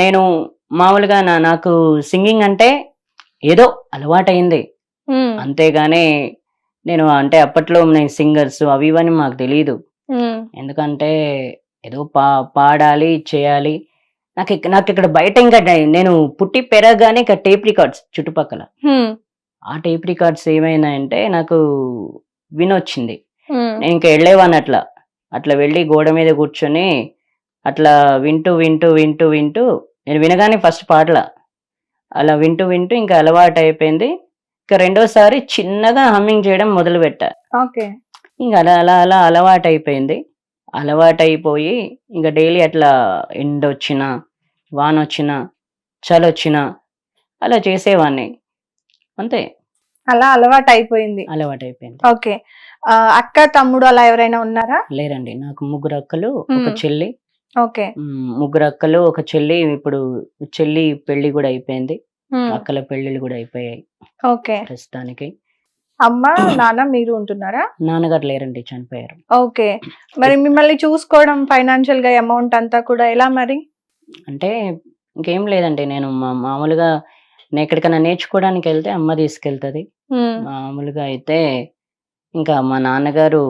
నేను మామూలుగా నా నాకు సింగింగ్ అంటే ఏదో అలవాటైంది. అంతేగాని నేను అంటే అప్పట్లో నేను సింగర్స్ అవి ఇవని మాకు తెలియదు ఎందుకంటే ఏదో పా పాడాలి చేయాలి. నాకు నాకు ఇక్కడ బయట ఇంకా నేను పుట్టి పెరగగానే ఇక్కడ టేప్ రికార్డ్స్ చుట్టుపక్కల. ఆ టేప్ రికార్డ్స్ ఏమైనాయంటే నాకు వినొచ్చింది. నేను ఇంకా వెళ్ళేవాడిని అట్లా. అట్లా వెళ్ళి గోడ మీద కూర్చొని అట్లా వింటూ వింటూ వింటూ వింటూ నేను వినగానే ఫస్ట్ పాటల. అలా వింటూ వింటూ ఇంకా అలవాటు అయిపోయింది ఇంకా రెండోసారి చిన్నగా హమ్మింగ్ చేయడం మొదలు పెట్టా ఓకే. ఇంకా అలా అలా అలా అలవాటు అయిపోయింది అలవాటు అయిపోయి ఇంకా డైలీ అట్లా ఎండ వచ్చినా వాన వచ్చినా చలి వచ్చినా అలా చేసేవాడిని అంతే. అలా అలవాటు అయిపోయింది అలవాటు అయిపోయింది ఓకే అక్క తమ్ముడు అలా ఎవరైనా ఉన్నారా? లేరండి. నాకు ముగ్గురు అక్కలు ఒక. చెల్లి ఓకే. ముగ్గురు అక్కలు ఒక చెల్లి ఇప్పుడు చెల్లి పెళ్ళి కూడా అయిపోయింది. అక్కల పెళ్ళిళ్ళు కూడా అయిపోయాయి. ఓకే. ప్రస్తుతానికి. అమ్మ నాన్న మీరు ఉంటున్నారా? నాన్నగారు లేరండి చనిపోయారు. ఓకే. మరి మిమ్మల్ని చూసుకోవడం ఫైనాన్షియల్గా అమౌంట్ అంతా కూడా ఎలా మరి? అంటే ఇంకేం లేదండి నేను మా- మామూలుగా నేను ఎక్కడికైనా నేర్చుకోవడానికి వెళ్తే అమ్మ తీసుకెళ్తుంది. మామూలుగా అయితే ఇంకా మా నాన్నగారు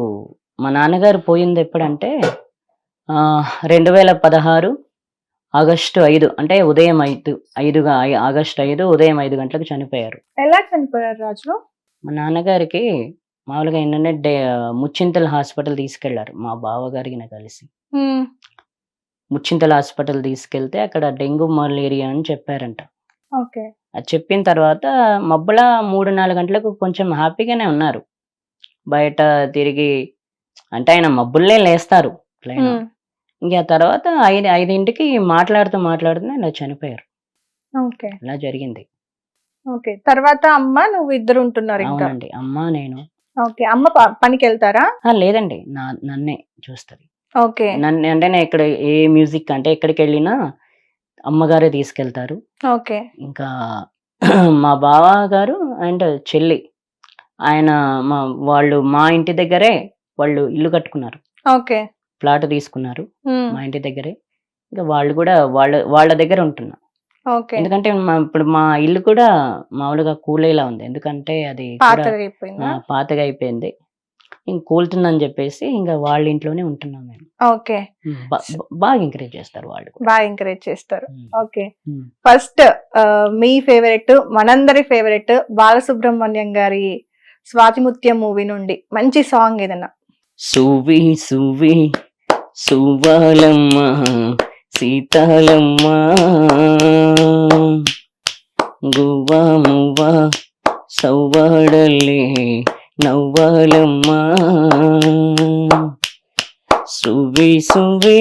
మా నాన్నగారు పోయింది ఎప్పుడంటే రెండు వేల పదహారు ఆగస్టు ఐదు అంటే ఉదయం ఐదు ఐదుగా ఆగస్టు ఐదు ఉదయం ఐదు గంటలకు చనిపోయారు. ఎలా చనిపోయారు రాజు మా నాన్నగారికి మామూలుగా ఏంటంటే డే ముచ్చింతల హాస్పిటల్ తీసుకెళ్ళారు మా బావగారికి కలిసి. ముచ్చింతల హాస్పిటల్ తీసుకెళ్తే అక్కడ డెంగ్యూ మలేరియా అని చెప్పారంట. ఓకే. అది చెప్పిన తర్వాత మబ్బుల మూడు నాలుగు గంటలకు కొంచెం హ్యాపీగానే ఉన్నారు. బయట తిరిగి అంటే ఆయన మబ్బుల్లే లేస్తారు ఇంకా తర్వాత ఐదు ఐదింటికి మాట్లాడుతూ మాట్లాడుతూ ఇలా చనిపోయారు. ఓకే. ఇలా జరిగింది. ఓకే. తర్వాత అమ్మ నువ్వు ఇద్దరు ఉంటున్నారు ఇంకా అవునండి. అమ్మ నేను. ఓకే. అమ్మ ప- పనికి వెళ్తారా ఆ, లేదండి. నా నన్నే చూస్తుంది. ఓకే. నన్ను అంటే నేను ఇక్కడ ఏ మ్యూజిక్ అంటే ఎక్కడికి వెళ్ళినా అమ్మగారే తీసుకెళ్తారు. ఓకే. ఇంకా మా బావ గారు అండ్ చెల్లి ఆయన మా వాళ్ళు మా ఇంటి దగ్గరే వాళ్ళు ఇల్లు కట్టుకున్నారు. ఓకే. ప్లాట్ తీసుకున్నారు మా ఇంటి దగ్గరే. ఇంకా వాళ్ళు కూడా వాళ్ళ వాళ్ళ దగ్గర ఉంటున్నా. ఓకే. ఎందుకంటే మా ఇప్పుడు మా ఇల్లు కూడా మామూలుగా కూలేలా ఉంది. ఎందుకంటే అది పాతగా అయిపోయిందా పాతగా అయిపోయింది ఇంక కూలుతుందని చెప్పేసి ఇంకా వాళ్ళ ఇంట్లోనే ఉంటున్నాం మేము. ఓకే. బాగా ఎంకరేజ్ చేస్తారు వాళ్ళు. బాగా ఎంకరేజ్ చేస్తారు. ఓకే. ఫస్ట్ మీ ఫేవరెట్ మనందరి ఫేవరెట్ బాలసుబ్రహ్మణ్యం గారి స్వాతిముత్యం మూవీ నుండి మంచి సాంగ్ ఏదన్నా? సువి సువి సువాలమ్మ సీతాలమ్మ. గువ్వ మువ్వ సవ్వాడల్లే నవ్వాలమ్మ. సువి సువి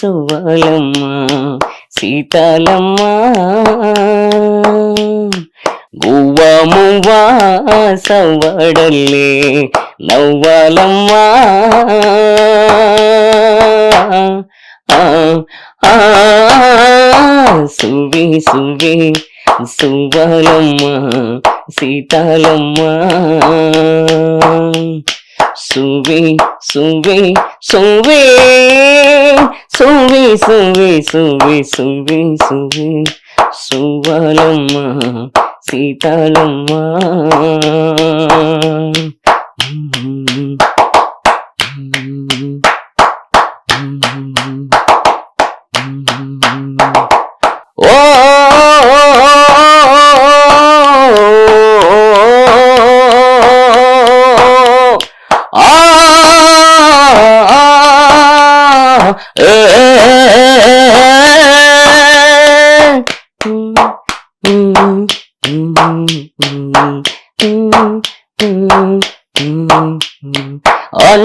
సువాలమ్మ సీతాలమ్మ. గువ్వ మువ్వ సవ్వాడల్లే నవ్వాలమ్మా. సువి సువి సువ్వాలమ్మ సీతాలమ్మ. సువి సువి సువి సువి సువి సువి సువి సువి సువ్వాలమ్మ సీతాలమ్మ. Mm-hmm.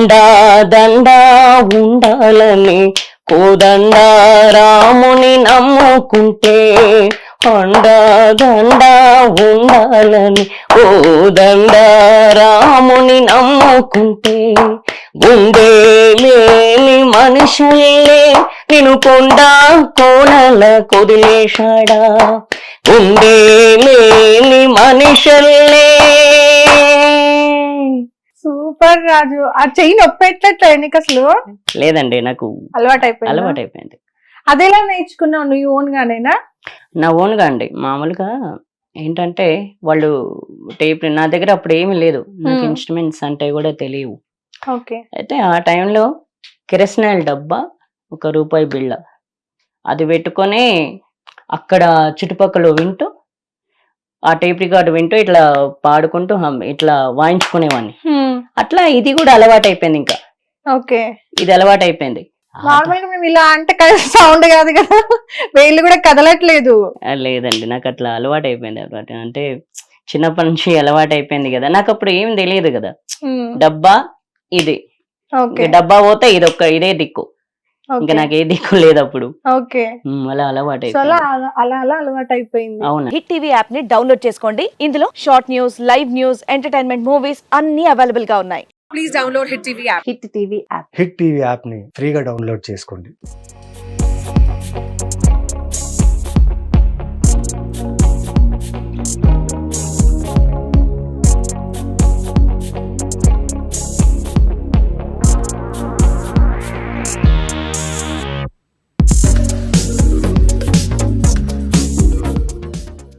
దండా దండా ఉండాలని కోదండ రాముని నమ్ముకుంటే కొండ దండా ఉండాలని కోదండ రాముని నమ్ముకుంటే గుండె లేని మనుషుల్లే నేను కొండ కోనల కుదిలేశాడా? గుండె లేని మనుషుల్లే సూపర్ రాజు. ఆ చెయ్యి నొప్పి ఎట్లట్లేదు నీకు అసలు? లేదండి నాకు అలవాటు అయిపోయింది అలవాటు అయిపోయింది అదెలా నేర్చుకున్నావు నువ్వు ఓన్ గానేనా నా ఓన్గా అండి. మామూలుగా ఏంటంటే వాళ్ళు టేప్ నా దగ్గర అప్పుడు ఏమీ లేదు. నాకు. ఇన్స్ట్రుమెంట్స్ అంటే కూడా తెలియవు. ఓకే. అయితే ఆ టైంలో కిరసనాయిల్ డబ్బా ఒక రూపాయి బిళ్ళ. అది పెట్టుకొని అక్కడ చుట్టుపక్కల వింటూ ఆ టేప్ రికార్డు వింటూ ఇట్లా పాడుకుంటూ ఇట్లా వాయించుకునేవాడిని అట్లా ఇది కూడా అలవాటు అయిపోయింది ఇంకా. ఓకే. ఇది అలవాటు అయిపోయింది నార్మల్గా మేము ఇలా అంటే సౌండ్ కాదు కదా. వేళ్ళు కూడా కదలట్లేదు. లేదండి నాకు అట్లా అలవాటు అయిపోయింది అలవాటు అంటే చిన్నప్పటి నుంచి అలవాటు అయిపోయింది కదా. నాకు అప్పుడు ఏం తెలియదు కదా. డబ్బా ఇది. డబ్బా పోతే ఇది ఒక్క ఇదే దిక్కు. ఇంకా నాకు ఏ దిక్కు లేదు అప్పుడు. ఓకే. అలా అలవాటు అలా అయిపోయింది. అలా అలా అలవాటు అయిపోయింది అవును. హిట్ టీవీ యాప్ని డౌన్లోడ్ చేసుకోండి. ఇందులో short news live news entertainment movies అన్ని అవైలబుల్గా ఉన్నాయి. please download Hit TV app. Hit TV app. Hit TV యాప్ని ఫ్రీగా డౌన్లోడ్ చేసుకోండి.